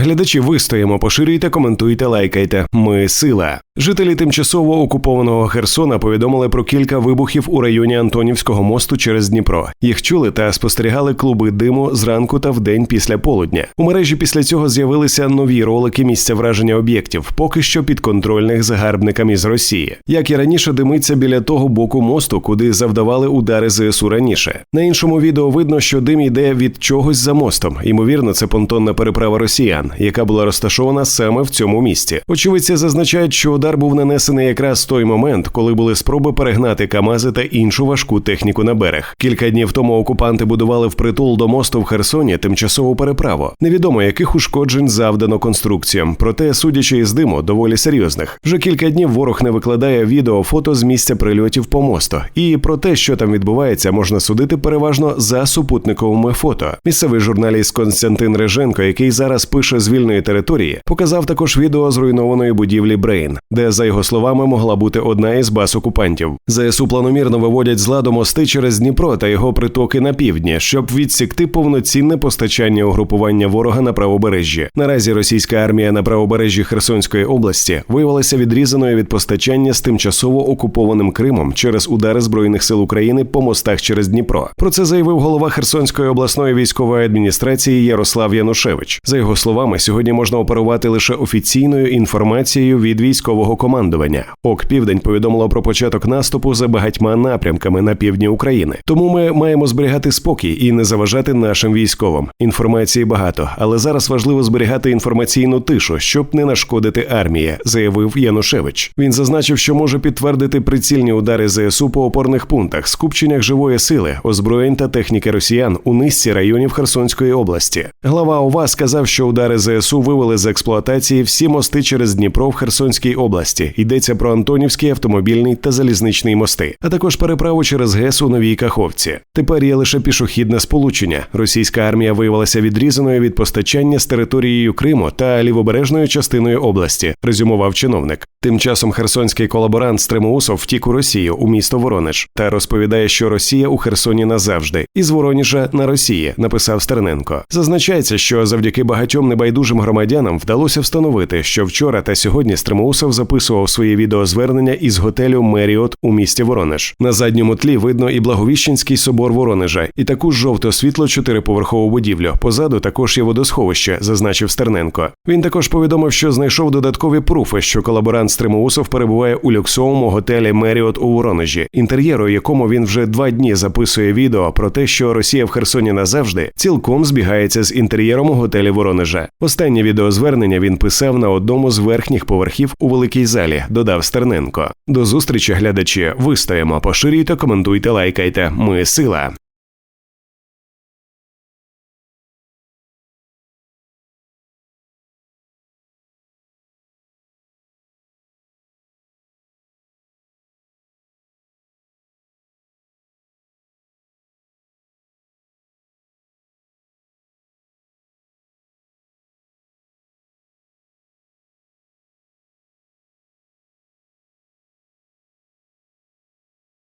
Глядачі вистоїмо, поширюйте, коментуйте, лайкайте. Ми сила. Жителі тимчасово окупованого Херсона повідомили про кілька вибухів у районі Антонівського мосту через Дніпро. Їх чули та спостерігали клуби диму зранку та вдень після полудня. У мережі після цього з'явилися нові ролики місця враження об'єктів, поки що підконтрольних загарбникам із Росії. Як і раніше, димиться біля того боку мосту, куди завдавали удари ЗСУ раніше. На іншому відео видно, що дим йде від чогось за мостом. Ймовірно, це понтонна переправа росіян, яка була розташована саме в цьому місці. Очевидці зазначають, що удар був нанесений якраз той момент, коли були спроби перегнати Камази та іншу важку техніку на берег. Кілька днів тому окупанти будували впритул до мосту в Херсоні тимчасову переправу. Невідомо яких ушкоджень завдано конструкціям, проте, судячи із диму, доволі серйозних. Вже кілька днів ворог не викладає відео фото з місця прильотів по мосту. І про те, що там відбувається, можна судити переважно за супутниковими фото. Місцевий журналіст Константин Реженко, який зараз пише з вільної території, показав також відео зруйнованої будівлі Брейн, де, за його словами, могла бути одна із баз окупантів. ЗСУ планомірно виводять з ладу мости через Дніпро та його притоки на півдні, щоб відсікти повноцінне постачання угрупування ворога на правобережжі. Наразі російська армія на правобережжі Херсонської області виявилася відрізаною від постачання з тимчасово окупованим Кримом через удари збройних сил України по мостах через Дніпро. Про це заявив голова Херсонської обласної військової адміністрації Ярослав Янушевич. За його словами, сьогодні можна оперувати лише офіційною інформацією від військового командування. ОК Південь повідомило про початок наступу за багатьма напрямками на півдні України. Тому ми маємо зберігати спокій і не заважати нашим військовим. Інформації багато, але зараз важливо зберігати інформаційну тишу, щоб не нашкодити армії, заявив Янушевич. Він зазначив, що може підтвердити прицільні удари ЗСУ по опорних пунктах, скупченнях живої сили, озброєнь та техніки росіян у низці районів Херсонської області. Глава ОВА сказав, що удари ЗСУ вивели з експлуатації всі мости через Дніпро в Херсонській області. Йдеться про Антонівський автомобільний та залізничний мости, а також переправу через ГЕС у Новій Каховці. Тепер є лише пішохідне сполучення. Російська армія виявилася відрізаною від постачання з територією Криму та лівобережною частиною області, резюмував чиновник. Тим часом херсонський колаборант Стримоусов втік у Росію у місто Воронеж та розповідає, що Росія у Херсоні назавжди, із Воронежа на Росії, написав Стерненко. Зазначається, що завдяки багатьом небайдужим громадянам вдалося встановити, що вчора та сьогодні Стримоусов записував свої відеозвернення із готелю Меріот у місті Воронеж. На задньому тлі видно і Благовіщенський собор Воронежа, і таку жовто світло чотириповерхову будівлю. Позаду також є водосховище, зазначив Стерненко. Він також повідомив, що знайшов додаткові пруфи, що колаборант Стримоусов перебуває у люксовому готелі Меріот у Воронежі, інтер'єру, якому він вже два дні записує відео про те, що Росія в Херсоні назавжди цілком збігається з інтер'єром у готелі Воронежа. Останнє відеозвернення він писав на одному з верхніх поверхів у великій залі. Додав Стерненко. До зустрічі, глядачі. Вистоїмо, поширюйте, коментуйте, лайкайте. Ми сила.